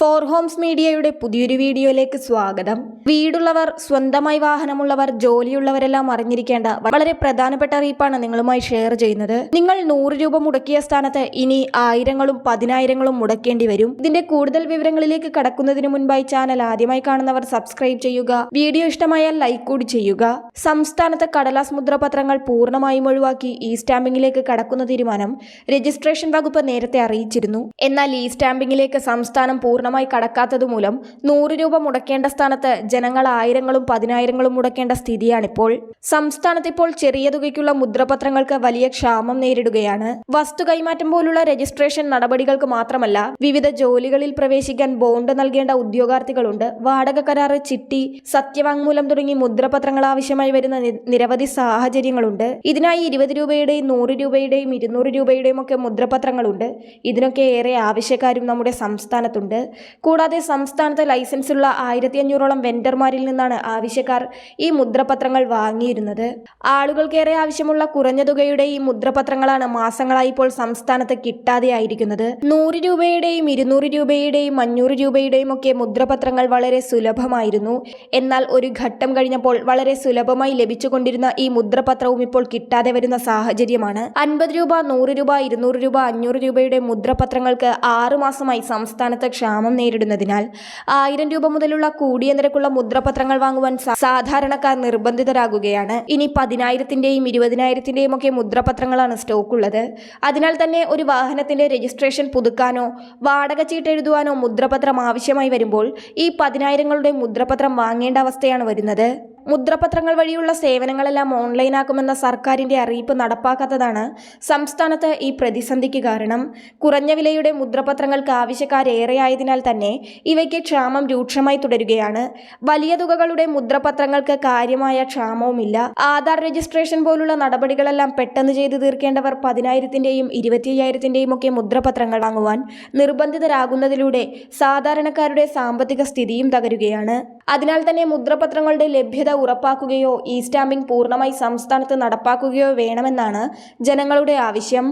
Four Holmes മീഡിയയുടെ പുതിയൊരു വീഡിയോയിലേക്ക് സ്വാഗതം. വീടുള്ളവർ സ്വന്തമായി വാഹനമുള്ളവർ ജോലിയുള്ളവരെല്ലാം അറിഞ്ഞിരിക്കേണ്ട വളരെ പ്രധാനപ്പെട്ട അറിയിപ്പാണ് നിങ്ങളുമായി ഷെയർ ചെയ്യുന്നത്. നിങ്ങൾ നൂറ് രൂപ മുടക്കിയ സ്ഥാനത്ത് ഇനി ആയിരങ്ങളും പതിനായിരങ്ങളും മുടക്കേണ്ടി വരും. ഇതിന്റെ കൂടുതൽ വിവരങ്ങളിലേക്ക് കടക്കുന്നതിന് മുൻപായി ചാനൽ ആദ്യമായി കാണുന്നവർ സബ്സ്ക്രൈബ് ചെയ്യുക. വീഡിയോ ഇഷ്ടമായാൽ ലൈക്ക് കൂടി ചെയ്യുക. സംസ്ഥാനത്ത് കടലാസ് മുദ്രപത്രങ്ങൾ പൂർണമായും ഒഴിവാക്കി ഇ സ്റ്റാമ്പിംഗിലേക്ക് കടക്കുന്ന തീരുമാനം രജിസ്ട്രേഷൻ വകുപ്പ് നേരത്തെ അറിയിച്ചിരുന്നു. എന്നാൽ ഇ സ്റ്റാമ്പിംഗിലേക്ക് സംസ്ഥാനം പൂർണമായി കടക്കാത്തതുമൂലം നൂറ് രൂപ മുടക്കേണ്ട സ്ഥാനത്ത് ജനങ്ങൾ ആയിരങ്ങളും പതിനായിരങ്ങളും മുടക്കേണ്ട സ്ഥിതിയാണിപ്പോൾ. സംസ്ഥാനത്ത് ഇപ്പോൾ ചെറിയ തുകയ്ക്കുള്ള മുദ്രപത്രങ്ങൾക്ക് വലിയ ക്ഷാമം നേരിടുകയാണ്. വസ്തു കൈമാറ്റം പോലുള്ള രജിസ്ട്രേഷൻ നടപടികൾക്ക് മാത്രമല്ല വിവിധ ജോലികളിൽ പ്രവേശിക്കാൻ ബോണ്ട് നൽകേണ്ട ഉദ്യോഗാർത്ഥികളുണ്ട്. വാടക കരാറ് ചിട്ടി സത്യവാങ്മൂലം തുടങ്ങി മുദ്രപത്രങ്ങൾ ആവശ്യമായി വരുന്ന നിരവധി സാഹചര്യങ്ങളുണ്ട്. ഇതിനായി ഇരുപത് രൂപയുടെയും നൂറ് രൂപയുടെയും ഇരുന്നൂറ് രൂപയുടെയും ഒക്കെ മുദ്രപത്രങ്ങളുണ്ട്. ഇതിനൊക്കെ ഏറെ ആവശ്യക്കാരും നമ്മുടെ സംസ്ഥാനത്തുണ്ട്. കൂടാതെ സംസ്ഥാനത്ത് ലൈസൻസുള്ള ആയിരത്തി അഞ്ഞൂറോളം വെൻഡർമാരിൽ നിന്നാണ് ആവശ്യക്കാർ ഈ മുദ്രപത്രങ്ങൾ വാങ്ങിയിരുന്നത്. ആളുകൾക്കേറെ ആവശ്യമുള്ള കുറഞ്ഞ തുകയുടെ ഈ മുദ്രപത്രങ്ങളാണ് മാസങ്ങളായി ഇപ്പോൾ സംസ്ഥാനത്ത് കിട്ടാതെയായിരിക്കുന്നത്. നൂറ് രൂപയുടെയും ഇരുന്നൂറ് രൂപയുടെയും അഞ്ഞൂറ് രൂപയുടെയും ഒക്കെ മുദ്രപത്രങ്ങൾ വളരെ സുലഭമായിരുന്നു. എന്നാൽ ഒരു ഘട്ടം കഴിഞ്ഞപ്പോൾ വളരെ സുലഭമായി ലഭിച്ചുകൊണ്ടിരുന്ന ഈ മുദ്രപത്രവും ഇപ്പോൾ കിട്ടാതെ വരുന്ന സാഹചര്യമാണ്. അൻപത് രൂപ നൂറ് രൂപ ഇരുന്നൂറ് രൂപ അഞ്ഞൂറ് രൂപയുടെ മുദ്രപത്രങ്ങൾക്ക് ആറുമാസമായി സംസ്ഥാനത്ത് ക്ഷാമം നേരിടുന്നതിനാൽ ആയിരം രൂപ മുതലുള്ള കൂടിയ നിരക്കുള്ള മുദ്രപത്രങ്ങൾ വാങ്ങുവാൻ സാധാരണക്കാർ നിർബന്ധിതരാകുകയാണ്. ഇനി പതിനായിരത്തിന്റെയും ഇരുപതിനായിരത്തിന്റെയും ഒക്കെ മുദ്രപത്രങ്ങളാണ് സ്റ്റോക്കുള്ളത്. അതിനാൽ തന്നെ ഒരു വാഹനത്തിന്റെ രജിസ്ട്രേഷൻ പുതുക്കാനോ വാടക ചീട്ട് എഴുതുവാനോ മുദ്രപത്രം ആവശ്യമായി വരുമ്പോൾ ഈ പതിനായിരങ്ങളുടെ മുദ്രപത്രം വാങ്ങേണ്ട അവസ്ഥയാണ് വരുന്നത്. മുദ്രപത്രങ്ങൾ വഴിയുള്ള സേവനങ്ങളെല്ലാം ഓൺലൈനാക്കുമെന്ന സർക്കാരിന്റെ അറിയിപ്പ് നടപ്പാക്കാത്തതാണ് സംസ്ഥാനത്ത് ഈ പ്രതിസന്ധിക്ക് കാരണം. കുറഞ്ഞ വിലയുടെ മുദ്രപത്രങ്ങൾക്ക് ആവശ്യക്കാരേറെയായതിനാൽ തന്നെ ഇവയ്ക്ക് ക്ഷാമം രൂക്ഷമായി തുടരുകയാണ്. വലിയ തുകകളുടെ മുദ്രപത്രങ്ങൾക്ക് കാര്യമായ ക്ഷാമവുമില്ല. ആധാർ രജിസ്ട്രേഷൻ പോലുള്ള നടപടികളെല്ലാം പെട്ടെന്ന് ചെയ്തു തീർക്കേണ്ടവർ പതിനായിരത്തിന്റെയും ഇരുപത്തിയ്യായിരത്തിന്റെയും ഒക്കെ മുദ്രപത്രങ്ങൾ വാങ്ങുവാൻ നിർബന്ധിതരാകുന്നതിലൂടെ സാധാരണക്കാരുടെ സാമ്പത്തിക സ്ഥിതിയും തകരുകയാണ്. അതിനാൽ തന്നെ മുദ്രപത്രങ്ങളുടെ ലഭ്യത ഉറപ്പാക്കുകയോ ഇ സ്റ്റാമ്പിംഗ് പൂർണമായി സംസ്ഥാനത്ത് നടപ്പാക്കുകയോ വേണമെന്നാണ് ജനങ്ങളുടെ ആവശ്യം.